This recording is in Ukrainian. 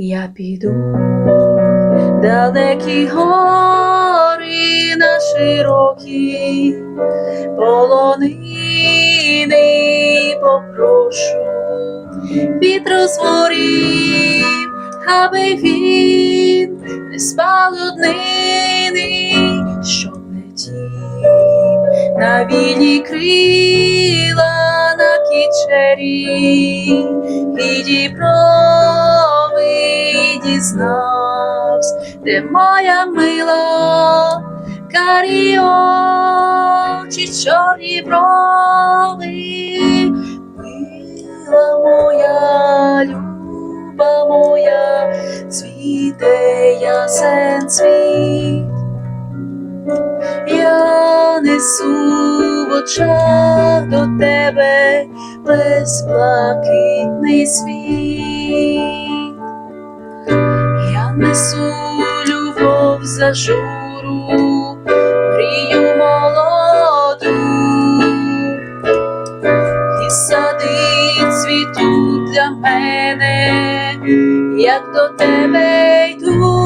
Я піду. Далекі гори на широкі полонини попрошу. Вітру зворів, аби він не спав однини, що летів на вільні крила на кічері. І діброви дізнавсь, де моя мила карі очі, чорні брови, мила моя, люба моя, цвіте ясен цвіт. Я несу в очах до тебе весь блакитний світ. Несу любов за журу, мрію молоду, і сади цвітуть для мене, як до тебе йду.